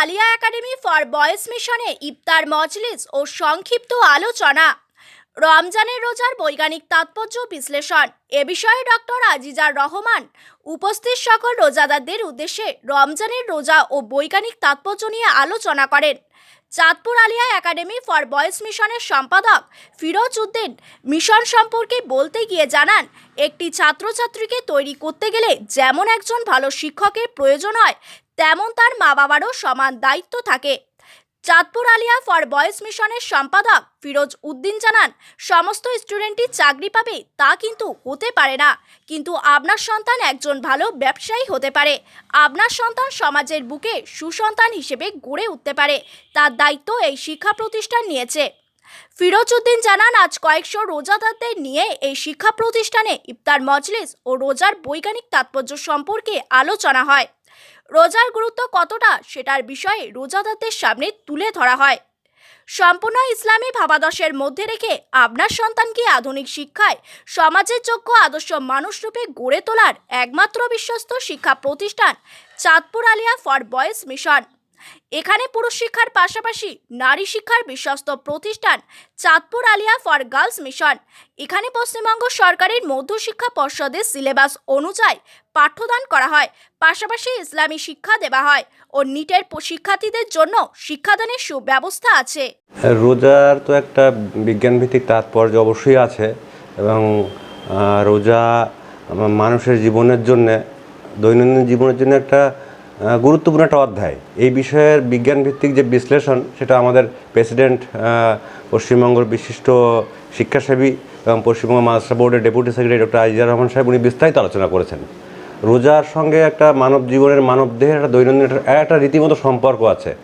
Alia academy for boys মিশনে ইফতার মজলিস ও সংক্ষিপ্ত আলোচনা। রমজানের রোজার বৈজ্ঞানিক তাৎপর্য বিশ্লেষণ। এ বিষয়ে ডক্টর আজিজার রহমান উপস্থিত সকল রোজাদারদের উদ্দেশ্যে রমজানের রোজা ও বৈজ্ঞানিক তাৎপর্য নিয়ে আলোচনা করেন। Chandpur Aliya academy for boys মিশনের সম্পাদক ফিরোজ উদ্দিন মিশন সম্পর্কে বলতে গিয়ে জানান, একটি ছাত্রছাত্রীকে তৈরি করতে গেলে যেমন একজন ভালো শিক্ষকের প্রয়োজন হয় তেমন তার মা বাবারও সমান দায়িত্ব থাকে। চাঁদপুর আলিয়া ফর বয়েজ মিশনের সম্পাদক ফিরোজ উদ্দিন জানান, সমস্ত স্টুডেন্টই চাকরি পাবে তা কিন্তু হতে পারে না। কিন্তু আপনার সন্তান একজন ভালো ব্যবসায়ী হতে পারে। আপনার সন্তান সমাজের বুকে সুসন্তান হিসেবে গড়ে উঠতে পারে। তার দায়িত্ব এই শিক্ষা প্রতিষ্ঠান নিয়েছে। ফিরোজ উদ্দিন জানান, আজ কয়েকশো রোজাদারদের নিয়ে এই শিক্ষা প্রতিষ্ঠানে ইফতার মজলিস ও রোজার বৈজ্ঞানিক তাৎপর্য সম্পর্কে আলোচনা হয়। রোজার গুরুত্ব কতটা সেটার বিষয়ে রোজাদারদের সামনে তুলে ধরা হয়। সম্পূর্ণ ইসলামী ভাবাদর্শের মধ্যে রেখে আপনার সন্তানকে আধুনিক শিক্ষায় সমাজের যোগ্য আদর্শ মানুষরূপে গড়ে তোলার একমাত্র বিশ্বস্ত শিক্ষা প্রতিষ্ঠান Chandpur Aliya for boys mission. এখানে পুরুষ শিক্ষার পাশাপাশি নারী শিক্ষার বিশ্বস্ত প্রতিষ্ঠান Chandpur Aliya for girls mission. এখানে পশ্চিমবঙ্গ সরকারের মধ্যশিক্ষা পর্ষদের সিলেবাস অনুযায়ী পাঠ্যদান করা হয়। পাশাপাশি ইসলামী শিক্ষা দেওয়া হয় ও নিটের শিক্ষার্থীদের জন্য শিক্ষাদানের সুব্যবস্থা আছে। রোজার তো একটা বিজ্ঞানভিত্তিক তাৎপর্য অবশ্যই আছে এবং রোজা মানুষের জীবনের জন্য, দৈনন্দিন জীবনের জন্য একটা গুরুত্বপূর্ণ একটা অধ্যায়। এই বিষয়ের বিজ্ঞানভিত্তিক যে বিশ্লেষণ, সেটা আমাদের প্রেসিডেন্ট পশ্চিমবঙ্গের বিশিষ্ট শিক্ষাসেবী এবং পশ্চিমবঙ্গ মাদ্রাসা বোর্ডের deputy secretary doctor Azizar Rahman সাহেব, উনি বিস্তারিত আলোচনা করেছেন। রোজার সঙ্গে একটা মানব জীবনের মানব দেহের একটা দৈনন্দিন একটা- রীতিমতো সম্পর্ক আছে।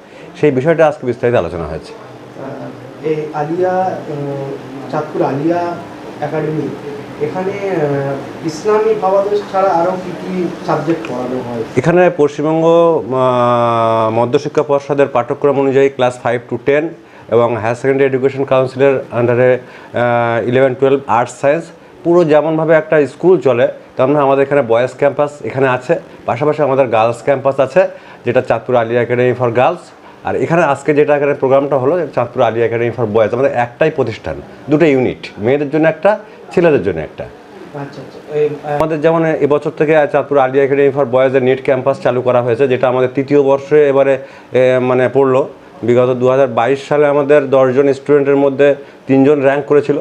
সেই বিষয়টা আজকে বিস্তারিত আলোচনা হয়েছে। এই আলিয়া চাঁদপুর আলিয়া একাডেমি এখানে ইসলামী ভাবাদর্শ ছাড়া আরও কী কী সাবজেক্ট পড়ানো হয়? এখানে পশ্চিমবঙ্গ মধ্যশিক্ষা পর্ষদের পাঠ্যক্রম অনুযায়ী ক্লাস ফাইভ টু টেন এবং হায়ার সেকেন্ডারি এডুকেশন কাউন্সিলের আন্ডারে ইলেভেন টুয়েলভ আর্টস সায়েন্স পুরো যেমনভাবে একটা স্কুল চলে তেমন আমাদের এখানে বয়েজ ক্যাম্পাস এখানে আছে। পাশাপাশি আমাদের গার্লস ক্যাম্পাস আছে, যেটা Chandpur Aliya academy for girls আর এখানে আজকে যেটা এখানে প্রোগ্রামটা হলো Chandpur Aliya academy for boys আমাদের একটাই প্রতিষ্ঠান দুটো ইউনিট মেয়েদের জন্য একটা ছেলেদের জন্য একটা। আচ্ছা আচ্ছা আমাদের যেমন এবছর থেকে চাঁদপুর আলিয়া একাডেমি ফর বয়েজের নেট ক্যাম্পাস চালু করা হয়েছে যেটা আমাদের তৃতীয় বর্ষে এবারে মানে পড়ল। বিগত দু হাজার বাইশ সালে আমাদের দশজন স্টুডেন্টের মধ্যে তিনজন র্যাঙ্ক করেছিল।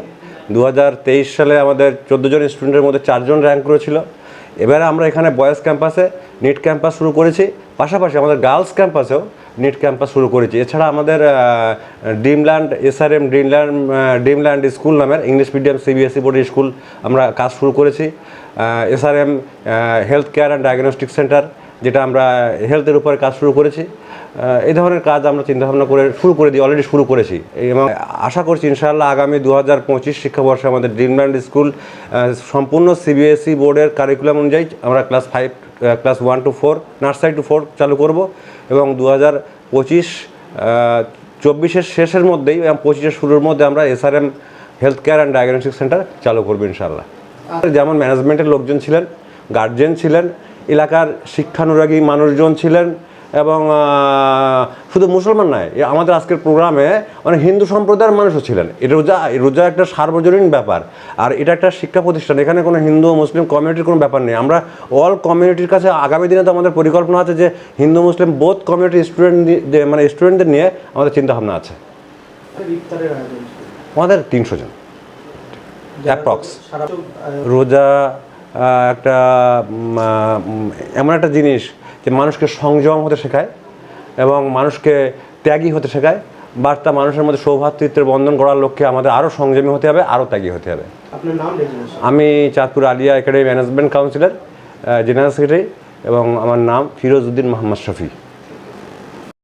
দু হাজার তেইশ সালে আমাদের চোদ্দ জন স্টুডেন্টের মধ্যে চারজন র্যাঙ্ক করেছিল। এবারে আমরা এখানে বয়েজ ক্যাম্পাসে নেট ক্যাম্পাস শুরু করেছি। পাশাপাশি আমাদের গার্লস ক্যাম্পাসেও নেট ক্যাম্পাস শুরু করেছি। এছাড়া আমাদের Dreamland SRM Dreamland Dreamland school নামের ইংলিশ মিডিয়াম সিবিএসই বোর্ডের স্কুল আমরা কাজ শুরু করেছি। SRM health care and diagnostic centre যেটা আমরা হেলথের উপরে কাজ শুরু করেছি। এই ধরনের কাজ আমরা চিন্তাভাবনা করে শুরু করে দিই অলরেডি শুরু করেছি। এবং আশা করছি ইনশাআল্লাহ আগামী দু হাজার পঁচিশ শিক্ষাবর্ষে আমাদের ড্রিমল্যান্ড স্কুল সম্পূর্ণ সিবিএসই বোর্ডের কারিকুলাম অনুযায়ী আমরা class five class one to four nursery to four চালু করব। এবং দু হাজার পঁচিশ চব্বিশের শেষের মধ্যেই এবং পঁচিশের শুরুর মধ্যে আমরা SRM health care and diagnostic centre চালু করব ইনশাআল্লাহ। যেমন ম্যানেজমেন্টের লোকজন ছিলেন গার্জেন ছিলেন এলাকার শিক্ষানুরাগী মানুষজন ছিলেন এবং শুধু মুসলমান নয় আমাদের আজকের প্রোগ্রামে অনেক হিন্দু সম্প্রদায়ের মানুষও ছিলেন এটা রোজা রোজা একটা সার্বজনীন ব্যাপার আর এটা একটা শিক্ষা প্রতিষ্ঠান এখানে কোনো হিন্দু ও মুসলিম কমিউনিটির কোনো ব্যাপার নেই আমরা অল কমিউনিটির কাছে আগামী দিনে তো আমাদের পরিকল্পনা আছে যে হিন্দু মুসলিম বোধ কমিউনিটি স্টুডেন্ট মানে স্টুডেন্টদের নিয়ে আমাদের চিন্তাভাবনা আছে। আমাদের তিনশো জন Approx. রোজা একটা এমন একটা জিনিস যে মানুষকে সংযম হতে শেখায় এবং মানুষকে ত্যাগী হতে শেখায়। বার্তা মানুষের মধ্যে সৌভাতৃত্বের বন্ধন করার লক্ষ্যে আমাদের আরও সংযমী হতে হবে আরও ত্যাগী হতে হবে। আমি Chandpur Aliya academy management councillor general secretary এবং আমার নাম ফিরোজ উদ্দিন মোহাম্মদ শফি।